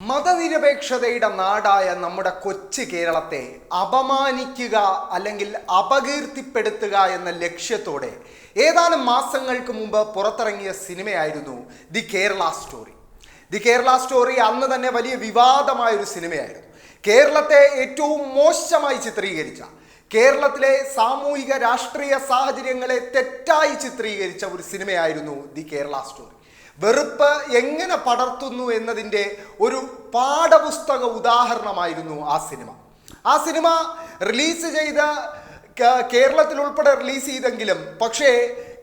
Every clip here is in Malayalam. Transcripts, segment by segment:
മതനിരപേക്ഷതയുടെ നാടായ നമ്മുടെ കൊച്ചു കേരളത്തെ അപമാനിക്കുക അല്ലെങ്കിൽ അപകീർത്തിപ്പെടുത്തുക എന്ന ലക്ഷ്യത്തോടെ ഏതാനും മാസങ്ങൾക്ക് മുമ്പ് പുറത്തിറങ്ങിയ സിനിമയായിരുന്നു the Kerala story. The Kerala story അന്ന് തന്നെ വലിയ വിവാദമായ ഒരു സിനിമയായിരുന്നു. കേരളത്തെ ഏറ്റവും മോശമായി ചിത്രീകരിച്ച കേരളത്തിലെ സാമൂഹിക രാഷ്ട്രീയ സാഹചര്യങ്ങളെ തെറ്റായി ചിത്രീകരിച്ച ഒരു സിനിമയായിരുന്നു ദി കേരള സ്റ്റോറി. വെറുപ്പ് എങ്ങനെ പടർത്തുന്നു എന്നതിന്റെ ഒരു പാഠപുസ്തക ഉദാഹരണമായിരുന്നു ആ സിനിമ. ആ സിനിമ റിലീസ് ചെയ്ത കേരളത്തിൽ ഉൾപ്പെടെ റിലീസ് ചെയ്തെങ്കിലും പക്ഷേ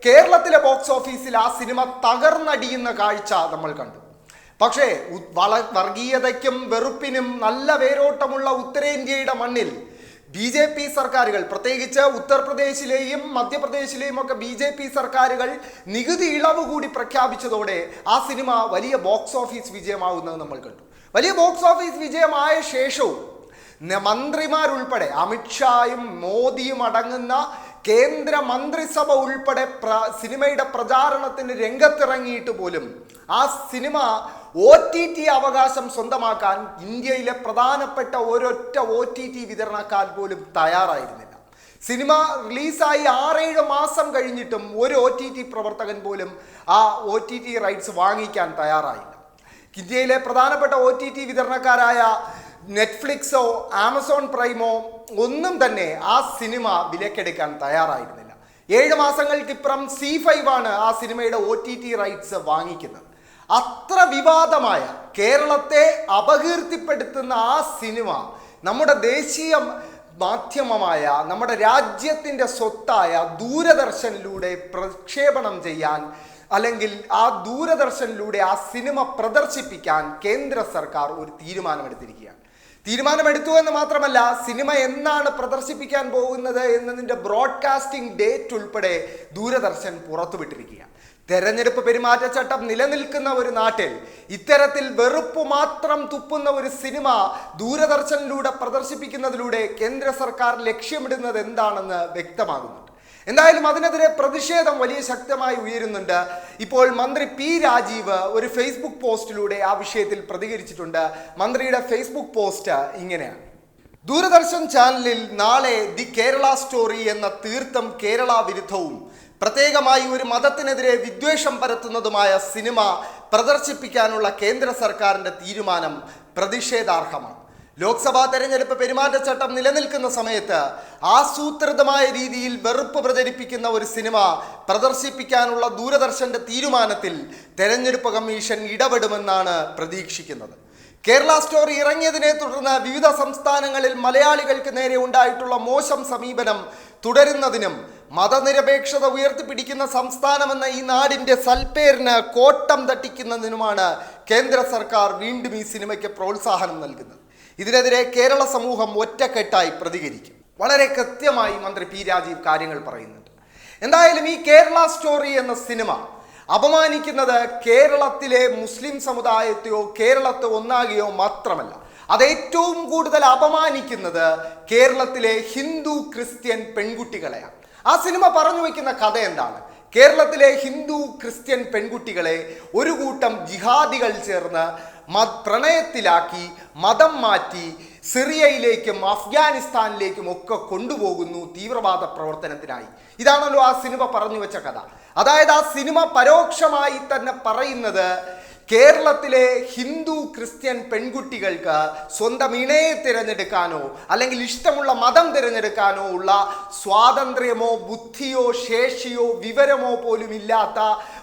കേരളത്തിലെ ബോക്സ് ഓഫീസിൽ ആ സിനിമ തകർന്നടിയുന്ന കാഴ്ച നമ്മൾ കണ്ടു. പക്ഷേ വള വർഗീയതയ്ക്കും വെറുപ്പിനും നല്ല വേരോട്ടമുള്ള ഉത്തരേന്ത്യയുടെ മണ്ണിൽ ബി ജെ പി സർക്കാരുകൾ പ്രത്യേകിച്ച് ഉത്തർപ്രദേശിലെയും മധ്യപ്രദേശിലെയും ഒക്കെ ബി ജെ പി സർക്കാരുകൾ നികുതി ഇളവ് കൂടി പ്രഖ്യാപിച്ചതോടെ ആ സിനിമ വലിയ ബോക്സ് ഓഫീസ് വിജയമാവുന്നത് നമ്മൾ കണ്ടു. വലിയ ബോക്സ് ഓഫീസ് വിജയമായ ശേഷവും മന്ത്രിമാരുൾപ്പെടെ അമിത്ഷായും മോദിയും അടങ്ങുന്ന കേന്ദ്ര മന്ത്രിസഭ ഉൾപ്പെടെ പ്ര സിനിമയുടെ പ്രചാരണത്തിന് രംഗത്തിറങ്ങിയിട്ട് പോലും ആ സിനിമ ഒ ടി ടി അവകാശം സ്വന്തമാക്കാൻ ഇന്ത്യയിലെ പ്രധാനപ്പെട്ട ഒരൊറ്റ ഒ ടി ടി വിതരണക്കാർ പോലും തയ്യാറായിരുന്നില്ല. സിനിമ റിലീസായി ആറേഴ് മാസം കഴിഞ്ഞിട്ടും ഒരു ഒ ടി ടി പ്രവർത്തകൻ പോലും ആ ഒ ടി ടി റൈറ്റ്സ് വാങ്ങിക്കാൻ തയ്യാറായില്ല. ഇന്ത്യയിലെ പ്രധാനപ്പെട്ട ഒ ടി ടി വിതരണക്കാരായ നെറ്റ്ഫ്ലിക്സോ ആമസോൺ പ്രൈമോ ഒന്നും തന്നെ ആ സിനിമ വിലക്കെടുക്കാൻ തയ്യാറായിരുന്നില്ല. ഏഴ് മാസങ്ങൾക്കിപ്പുറം സി ഫൈവ് ആണ് ആ സിനിമയുടെ ഒ ടി ടി റൈറ്റ്സ് വാങ്ങിക്കുന്നത്. അത്ര വിവാദമായ കേരളത്തെ അപകീർത്തിപ്പെടുത്തുന്ന ആ സിനിമ നമ്മുടെ ദേശീയ മാധ്യമമായ നമ്മുടെ രാജ്യത്തിന്റെ സ്വത്തായ ദൂരദർശനിലൂടെ പ്രക്ഷേപണം ചെയ്യാൻ അല്ലെങ്കിൽ ആ ദൂരദർശനിലൂടെ ആ സിനിമ പ്രദർശിപ്പിക്കാൻ കേന്ദ്ര സർക്കാർ ഒരു തീരുമാനമെടുത്തിരിക്കുകയാണ്. തീരുമാനമെടുത്തു എന്ന് മാത്രമല്ല സിനിമ എന്നാണ് പ്രദർശിപ്പിക്കാൻ പോകുന്നത് എന്നതിന്റെ ബ്രോഡ്കാസ്റ്റിംഗ് ഡേറ്റ് ഉൾപ്പെടെ ദൂരദർശൻ പുറത്തുവിട്ടിരിക്കുക തെരഞ്ഞെടുപ്പ് പെരുമാറ്റച്ചട്ടം നിലനിൽക്കുന്ന ഒരു നാട്ടിൽ ഇത്തരത്തിൽ വെറുപ്പ് മാത്രം തുപ്പുന്ന ഒരു സിനിമ ദൂരദർശനിലൂടെ പ്രദർശിപ്പിക്കുന്നതിലൂടെ കേന്ദ്ര സർക്കാർ ലക്ഷ്യമിടുന്നത് എന്താണെന്ന് വ്യക്തമാകുന്നുണ്ട്. എന്തായാലും അതിനെതിരെ പ്രതിഷേധം വലിയ ശക്തമായി ഉയരുന്നുണ്ട്. ഇപ്പോൾ മന്ത്രി പി രാജീവ് ഒരു ഫേസ്ബുക്ക് പോസ്റ്റിലൂടെ ആ വിഷയത്തിൽ പ്രതികരിച്ചിട്ടുണ്ട്. മന്ത്രിയുടെ ഫേസ്ബുക്ക് പോസ്റ്റ് ഇങ്ങനെയാണ്. ദൂരദർശൻ ചാനലിൽ നാളെ ദി കേരള സ്റ്റോറി എന്ന തീർത്ഥം കേരള വിരുദ്ധവും പ്രത്യേകമായി ഒരു മതത്തിനെതിരെ വിദ്വേഷം പരത്തുന്നതുമായ സിനിമ പ്രദർശിപ്പിക്കാനുള്ള കേന്ദ്ര സർക്കാരിന്റെ തീരുമാനം പ്രതിഷേധാർഹമാണ്. ലോക്സഭാ തെരഞ്ഞെടുപ്പ് പെരുമാറ്റച്ചട്ടം നിലനിൽക്കുന്ന സമയത്ത് ആസൂത്രിതമായ രീതിയിൽ വെറുപ്പ് പ്രചരിപ്പിക്കുന്ന ഒരു സിനിമ പ്രദർശിപ്പിക്കാനുള്ള ദൂരദർശന്റെ തീരുമാനത്തിൽ തെരഞ്ഞെടുപ്പ് കമ്മീഷൻ ഇടപെടുമെന്നാണ് പ്രതീക്ഷിക്കുന്നത്. കേരള സ്റ്റോറി ഇറങ്ങിയതിനെ തുടർന്ന് വിവിധ സംസ്ഥാനങ്ങളിൽ മലയാളികൾക്ക് നേരെ ഉണ്ടായിട്ടുള്ള മോശം സമീപനം തുടരുന്നതിനും മതനിരപേക്ഷത ഉയർത്തിപ്പിടിക്കുന്ന സംസ്ഥാനമെന്ന ഈ നാടിന്റെ സൽപ്പേരിന് കോട്ടം തട്ടിക്കുന്നതിനുമാണ് കേന്ദ്ര സർക്കാർ വീണ്ടും ഈ സിനിമയ്ക്ക് പ്രോത്സാഹനം നൽകുന്നത്. ഇതിനെതിരെ കേരള സമൂഹം ഒറ്റക്കെട്ടായി പ്രതികരിക്കും. വളരെ കൃത്യമായി മന്ത്രി പി രാജീവ് കാര്യങ്ങൾ പറയുന്നുണ്ട്. എന്തായാലും ഈ കേരള സ്റ്റോറി എന്ന സിനിമ അപമാനിക്കുന്നത് കേരളത്തിലെ മുസ്ലിം സമുദായത്തെയോ കേരളത്തെ ഒന്നാകെയോ മാത്രമല്ല അത് ഏറ്റവും കൂടുതൽ അപമാനിക്കുന്നത് കേരളത്തിലെ ഹിന്ദു ക്രിസ്ത്യൻ പെൺകുട്ടികളെയാണ്. ആ സിനിമ പറഞ്ഞു വയ്ക്കുന്ന കഥ എന്താണ്? കേരളത്തിലെ ഹിന്ദു ക്രിസ്ത്യൻ പെൺകുട്ടികളെ ഒരു കൂട്ടം ജിഹാദികൾ ചേർന്ന് മ പ്രണയത്തിലാക്കി മതം മാറ്റി സിറിയയിലേക്കും അഫ്ഗാനിസ്ഥാനിലേക്കും ഒക്കെ കൊണ്ടുപോകുന്നു തീവ്രവാദ പ്രവർത്തനത്തിനായി. ഇതാണല്ലോ ആ സിനിമ പറഞ്ഞു വെച്ച കഥ. അതായത് ആ സിനിമ പരോക്ഷമായി തന്നെ പറയുന്നത് കേരളത്തിലെ ഹിന്ദു ക്രിസ്ത്യൻ പെൺകുട്ടികൾക്ക് സ്വന്തം ഇണയെ തിരഞ്ഞെടുക്കാനോ അല്ലെങ്കിൽ ഇഷ്ടമുള്ള മതം തിരഞ്ഞെടുക്കാനോ ഉള്ള സ്വാതന്ത്ര്യമോ ബുദ്ധിയോ ശേഷിയോ വിവരമോ പോലും ഇല്ലാത്ത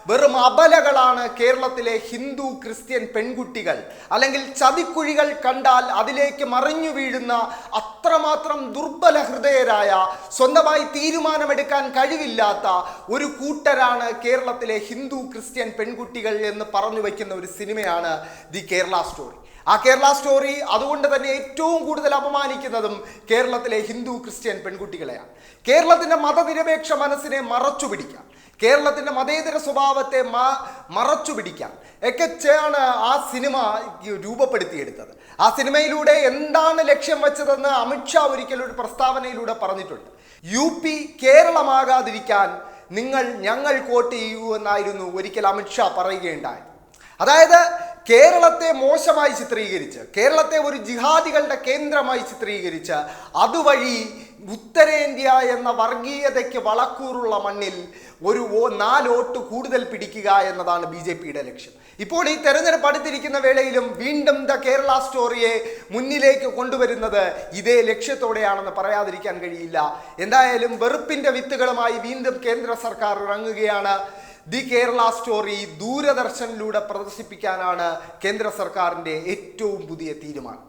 വെറും അബലകളാണ് കേരളത്തിലെ ഹിന്ദു ക്രിസ്ത്യൻ പെൺകുട്ടികൾ. അല്ലെങ്കിൽ ചതിക്കുഴികൾ കണ്ടാൽ അതിലേക്ക് മറിഞ്ഞു വീഴുന്ന അത്രമാത്രം ദുർബല ഹൃദയരായ സ്വന്തമായി തീരുമാനമെടുക്കാൻ കഴിവില്ലാത്ത ഒരു കൂട്ടരാണ് കേരളത്തിലെ ഹിന്ദു ക്രിസ്ത്യൻ പെൺകുട്ടികൾ എന്ന് പറഞ്ഞു വയ്ക്കുന്ന ഒരു സിനിമയാണ് ദി കേരള സ്റ്റോറി. ആ കേരള സ്റ്റോറി അതുകൊണ്ട് തന്നെ ഏറ്റവും കൂടുതൽ അപമാനിക്കുന്നതും കേരളത്തിലെ ഹിന്ദു ക്രിസ്ത്യൻ പെൺകുട്ടികളെയാണ്. കേരളത്തിന്റെ മതനിരപേക്ഷ മനസ്സിനെ മറച്ചു പിടിക്കാം കേരളത്തിന്റെ മതേതര സ്വഭാവത്തെ മ- മറച്ചു പിടിക്കാം ഒക്കെ ആണ് ആ സിനിമ രൂപപ്പെടുത്തിയെടുത്തത്. ആ സിനിമയിലൂടെ എന്താണ് ലക്ഷ്യം വെച്ചതെന്ന് അമിത്ഷാ ഒരിക്കലും ഒരു പ്രസ്താവനയിലൂടെ പറഞ്ഞിട്ടുണ്ട്. യു പി കേരളമാകാതിരിക്കാൻ നിങ്ങൾ ഞങ്ങൾ വോട്ട് ചെയ്യൂ എന്നായിരുന്നു ഒരിക്കൽ അമിത്ഷാ പറയുകയുണ്ടായത് അതായത് കേരളത്തെ മോശമായി ചിത്രീകരിച്ച് കേരളത്തെ ഒരു ജിഹാദികളുടെ കേന്ദ്രമായി ചിത്രീകരിച്ച് അതുവഴി ഉത്തരേന്ത്യ എന്ന വർഗീയതയ്ക്ക് വളക്കൂറുള്ള മണ്ണിൽ ഒരു ഓ നാലോട്ട് കൂടുതൽ പിടിക്കുക എന്നതാണ് ബി ജെ പിയുടെ ലക്ഷ്യം. ഇപ്പോൾ ഈ തെരഞ്ഞെടുപ്പ് അടുത്തിരിക്കുന്ന വേളയിലും വീണ്ടും ദ കേരള സ്റ്റോറിയെ മുന്നിലേക്ക് കൊണ്ടുവരുന്നത് ഇതേ ലക്ഷ്യത്തോടെയാണെന്ന് പറയാതിരിക്കാൻ കഴിയില്ല. എന്തായാലും വെറുപ്പിന്റെ വിത്തുകളുമായി വീണ്ടും കേന്ദ്ര സർക്കാർ ഇറങ്ങുകയാണ്. ദി കേരള സ്റ്റോറി ദൂരദർശനിലൂടെ പ്രദർശിപ്പിക്കാനാണ് കേന്ദ്ര സർക്കാരിന്റെ ഏറ്റവും പുതിയ തീരുമാനം.